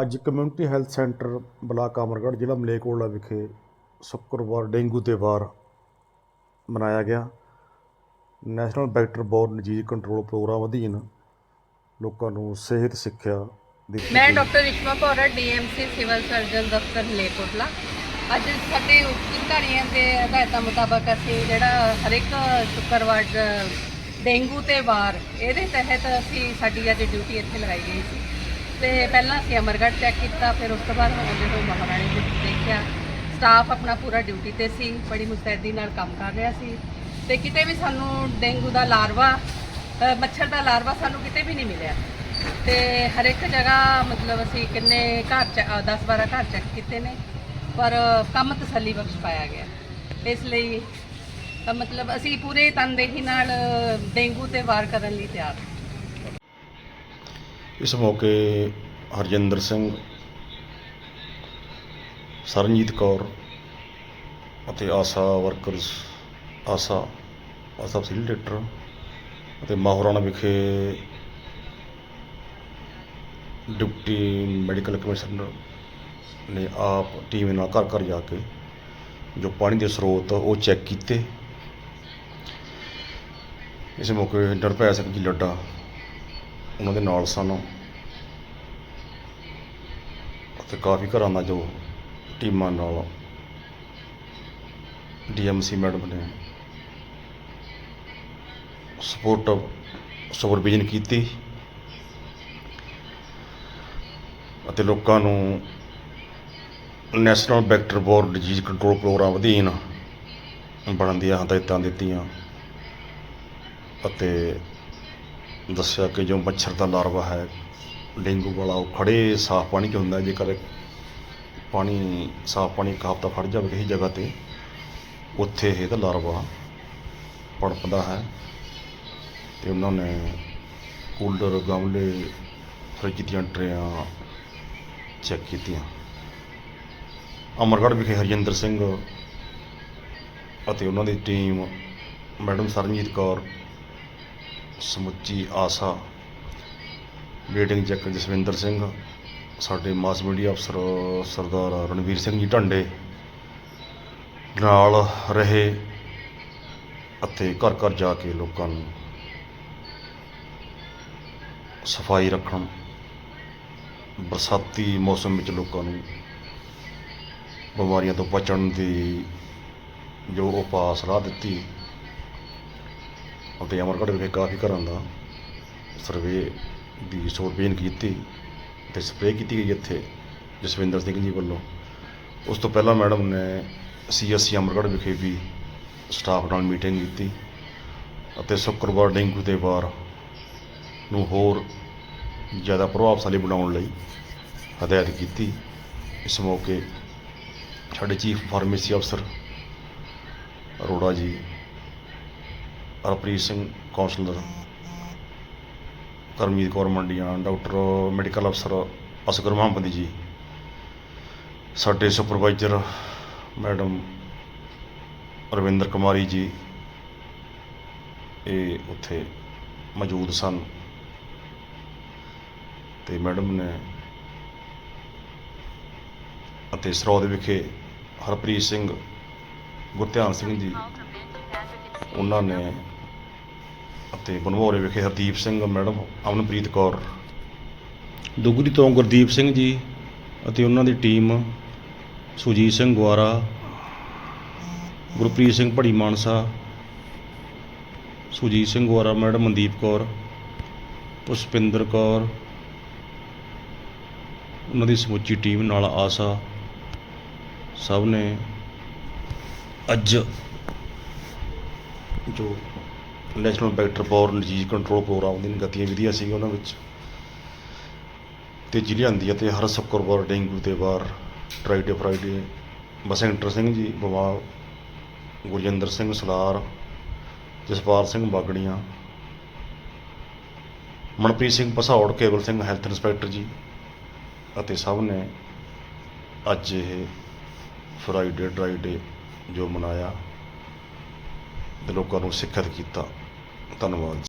ਅੱਜ community health centre block Amargarh ਜ਼ਿਲ੍ਹਾ ਮਲੇਕੋਟਲਾ ਵਿਖੇ ਸ਼ੁੱਕਰਵਾਰ, ਡੇਂਗੂ ਤੇ ਵਾਰ ਮਨਾਇਆ ਗਿਆ। National vector borne disease control programme ਅਧੀਨ ਲੋਕਾਂ ਨੂੰ ਸਿਹਤ, ਸਿੱਖਿਆ ਦਿੱਤੀ ਮੈਂ doctor Rishma Kaur DMC civil surgeon ਦਫ਼ਤਰ ਮਲੇਰਕੋਟਲਾ। ਅੱਜ ਸਾਡੇ ਉੱਚ ਦੇ ਹਦਾਇਤਾਂ ਮੁਤਾਬਕ ਅਸੀਂ ਜਿਹੜਾ ਹਰ ਇੱਕ ਸ਼ੁੱਕਰਵਾਰ ਡੇਂਗੂ ਤੇ ਵਾਰ, ਇਹਦੇ ਤਹਿਤ ਅਸੀਂ ਸਾਡੀ ਅੱਜ ਡਿਊਟੀ ਇੱਥੇ ਲਗਾਈ ਗਈ ਸੀ। ਤੇ ਪਹਿਲਾਂ ਅਸੀਂ ਅਮਰਗੜ੍ਹ ਚੈੱਕ ਕੀਤਾ ਫਿਰ ਉਸ ਤੋਂ ਬਾਅਦ ਆਉਂਦੇ ਹੋਏ ਮਹਾਰਾਣੀ ਦੇ ਦੇਖਿਆ। ਸਟਾਫ ਆਪਣਾ ਪੂਰਾ ਡਿਊਟੀ ਤੇ ਸੀ ਬੜੀ ਮੁਸਤੈਦੀ ਨਾਲ ਕੰਮ ਕਰ ਰਿਹਾ ਸੀ। ਤੇ ਕਿਤੇ ਵੀ ਸਾਨੂੰ ਡੇਂਗੂ ਦਾ ਲਾਰਵਾ ਅ, ਮੱਛਰ ਦਾ ਲਾਰਵਾ ਸਾਨੂੰ ਕਿਤੇ ਵੀ ਨਹੀਂ ਮਿਲਿਆ। ਤੇ ਹਰ ਇੱਕ ਜਗ੍ਹਾ ਮਤਲਬ ਅਸੀਂ ਕਿੰਨੇ ਘਰ ਚ 10 12 ਘਰ ਚੈੱਕ ਕੀਤੇ ਨੇ ਪਰ ਕੰਮ ਤਸੱਲੀ ਬਖਸ਼ ਪਾਇਆ ਗਿਆ। ਇਸ ਲਈ ਅ, ਮਤਲਬ ਅਸੀਂ ਪੂਰੇ ਤਨਦੇਹੀ ਨਾਲ ਡੇਂਗੂ ਤੇ ਵਾਰ ਕਰਨ ਲਈ ਤਿਆਰ। ਹਾਂ ਇਸ ਮੌਕੇ ਹਰਜਿੰਦਰ ਸਿੰਘ, ਸਰਨਜੀਤ ਕੌਰ ਅਤੇ ਆਸਾ ਵਰਕਰਸ ਆਸਾ ਆਸਾ ਫੈਸਿਲੀਟੇਟਰ ਅਤੇ ਮਾਹੌਰਾਣਾ ਵਿਖੇ ਡਿਪਟੀ ਮੈਡੀਕਲ ਕਮਿਸ਼ਨਰ ਨੇ ਆਪ ਟੀਮ ਨਾਲ ਘਰ ਘਰ ਜਾ ਕੇ ਜੋ ਪਾਣੀ ਦੇ ਸਰੋਤ ਉਹ ਚੈੱਕ ਕੀਤੇ। ਇਸ ਮੌਕੇ ਨਿਰਭੈ ਸਿੰਘ ਜੀ ਲੱਡਾ ਉਹਨਾਂ ਦੇ ਨਾਲ ਸਨ। ਅਤੇ ਕਾਫੀ ਘਰਾਂ ਦਾ ਜੋ ਟੀਮਾਂ ਨਾਲ ਡੀਐਮਸੀ ਮੈਡਮ ਨੇ ਸਪੋਰਟ ਸੁਪਰਵਿਜ਼ਨ ਕੀਤੀ ਅਤੇ ਲੋਕਾਂ ਨੂੰ national vector borne disease control programme ਅਧੀਨ ਬਣਨ ਦੀਆਂ ਹਦਾਇਤਾਂ ਦਿੱਤੀਆਂ ਅਤੇ ਦੱਸਿਆ ਕਿ ਜੋ ਮੱਛਰ ਦਾ ਲਾਰਵਾ ਹੈ, ਡੇਂਗੂ ਵਾਲਾ, ਉਹ ਖੜੇ ਸਾਫ਼ ਪਾਣੀ 'ਚ ਹੁੰਦਾ ਜੇਕਰ ਪਾਣੀ, ਸਾਫ਼ ਪਾਣੀ ਇੱਕ ਹਫ਼ਤਾ ਖੜ ਜਾਵੇ ਕਿਸੇ ਜਗ੍ਹਾ ਤੇ, ਉੱਥੇ ਇਹ ਇਹਦਾ ਲਾਰਵਾ ਪੜਪਦਾ ਹੈ। ਤੇ ਉਹਨਾਂ ਨੇ ਕੂਲਰ, ਗਮਲੇ, ਫਰਿੱਜ ਦੀਆਂ ਟਰੇਆਂ ਚੈੱਕ ਕੀਤੀਆਂ। ਅਮਰਗੜ੍ਹ ਵਿਖੇ ਹਰਜਿੰਦਰ ਸਿੰਘ ਅਤੇ ਉਹਨਾਂ ਦੀ ਟੀਮ, ਮੈਡਮ ਸਰਨਜੀਤ ਕੌਰ ਸਮੁੱਚੀ ਆਸਾ ਮੀਟਿੰਗ ਚੱਕਰ ਜਸਵਿੰਦਰ ਸਿੰਘ, ਸਾਡੇ ਮਾਸ ਮੀਡੀਆ ਅਫਸਰ ਸਰਦਾਰ ਰਣਵੀਰ ਸਿੰਘ ਜੀ ਢੰਡੇ ਨਾਲ ਰਹੇ ਅਤੇ ਘਰ ਘਰ ਜਾ ਕੇ ਲੋਕਾਂ ਨੂੰ ਸਫ਼ਾਈ ਰੱਖਣ, ਬਰਸਾਤੀ ਮੌਸਮ ਵਿੱਚ ਲੋਕਾਂ ਨੂੰ ਬਿਮਾਰੀਆਂ ਤੋਂ ਬਚਣ ਦੀ ਜੋ ਉਪਾਅ ਸਲਾਹ ਦਿੱਤੀ ਅਤੇ ਅਮਰਗੜ੍ਹ ਵਿਖੇ ਕਾਫੀ ਘਰਾਂ ਦਾ ਸਰਵੇ ਦੀ ਸੋਰਬੀਨ ਕੀਤੀ ਤੇ ਸਪਰੇਅ ਕੀਤੀ ਗਈ ਇੱਥੇ ਜਸਵਿੰਦਰ ਸਿੰਘ ਜੀ ਵੱਲੋਂ। ਉਸ ਤੋਂ ਪਹਿਲਾਂ ਮੈਡਮ ਨੇ ਸੀਐਸਸੀ ਅਮਰਗੜ੍ਹ ਵਿਖੇ ਵੀ ਸਟਾਫ ਨਾਲ ਮੀਟਿੰਗ ਕੀਤੀ ਅਤੇ ਸ਼ੁੱਕਰਵਾਰ ਡੇਂਗੂ ਦੇ ਵਾਰ ਨੂੰ ਹੋਰ ਜ਼ਿਆਦਾ ਪ੍ਰਭਾਵਸ਼ਾਲੀ ਬਣਾਉਣ ਲਈ ਹਦਾਇਤ ਕੀਤੀ। ਇਸ ਮੌਕੇ ਸਾਡੇ ਚੀਫ ਫਾਰਮੇਸੀ ਅਫਸਰ Arora ji Harpreet Singh counsellor Karamjit Kaur Mandiyan doctor medical ਅਫਸਰ ਅਸਗਰ ਮੁਹੰਮਦ ਜੀ, ਸਾਡੇ ਸੁਪਰਵਾਈਜ਼ਰ ਮੈਡਮ ਰਵਿੰਦਰ ਕੁਮਾਰੀ ਜੀ, ਇਹ ਉੱਥੇ ਮੌਜੂਦ ਸਨ। ਤੇ ਮੈਡਮ ਨੇ ਅਤੇ ਸਰੋਦ ਵਿਖੇ ਹਰਪ੍ਰੀਤ ਸਿੰਘ ਗੁਰਧਿਆਨ ਸਿੰਘ ਜੀ, ਉਹਨਾਂ ਨੇ ਅਤੇ ਬਨਮੋਰੇ ਵਿਖੇ ਹਰਦੀਪ ਸਿੰਘ, ਮੈਡਮ ਅਮਨਪ੍ਰੀਤ ਕੌਰ। ਦੁਗਰੀ ਤੋਂ ਗੁਰਦੀਪ ਸਿੰਘ ਜੀ ਅਤੇ ਉਹਨਾਂ ਦੀ ਟੀਮ ਸੁਜੀਤ ਸਿੰਘ ਗੁਆਰਾ, ਗੁਰਪ੍ਰੀਤ ਸਿੰਘ ਭੜੀ ਮਾਨਸਾ, ਸੁਜੀਤ ਸਿੰਘ ਗੁਆਰਾ, ਮੈਡਮ ਮਨਦੀਪ ਕੌਰ, ਪੁਸ਼ਪਿੰਦਰ ਕੌਰ, ਉਹਨਾਂ ਦੀ ਸਮੁੱਚੀ ਟੀਮ ਨਾਲ ਆਸਾ ਸਭ ਨੇ ਅੱਜ ਜੋ national vector borne disease control programme ਦੀਆਂ ਗਤੀਵਿਧੀਆਂ ਸੀਗੀਆਂ ਉਹਨਾਂ ਵਿੱਚ। ਤੇਜ਼ੀ ਲਿਆਂਦੀ ਅਤੇ ਹਰ ਸ਼ੁੱਕਰਵਾਰ ਡੇਂਗੂ ਦੇ ਵਾਰ ਫਰਾਈਡੇ ਫਰਾਈਡੇ ਬਸੰਤਰ ਸਿੰਘ ਜੀ, ਬਵਾ, ਗੁਰਜਿੰਦਰ ਸਿੰਘ ਸਲਾਰ, ਜਸਪਾਲ ਸਿੰਘ ਬਾਗੜੀਆਂ, ਮਨਪ੍ਰੀਤ ਸਿੰਘ ਪਸੌੜ ਕੇਵਲ ਸਿੰਘ ਹੈਲਥ ਇੰਸਪੈਕਟਰ ਜੀ ਅਤੇ ਸਭ ਨੇ ਅੱਜ ਇਹ ਫਰਾਈਡੇ ਡਰਾਈਡੇ ਜੋ ਮਨਾਇਆ ਤੇ ਲੋਕਾਂ ਨੂੰ ਸਿੱਖਿਅਤ ਕੀਤਾ। ਧੰਨਵਾਦ ਜੀ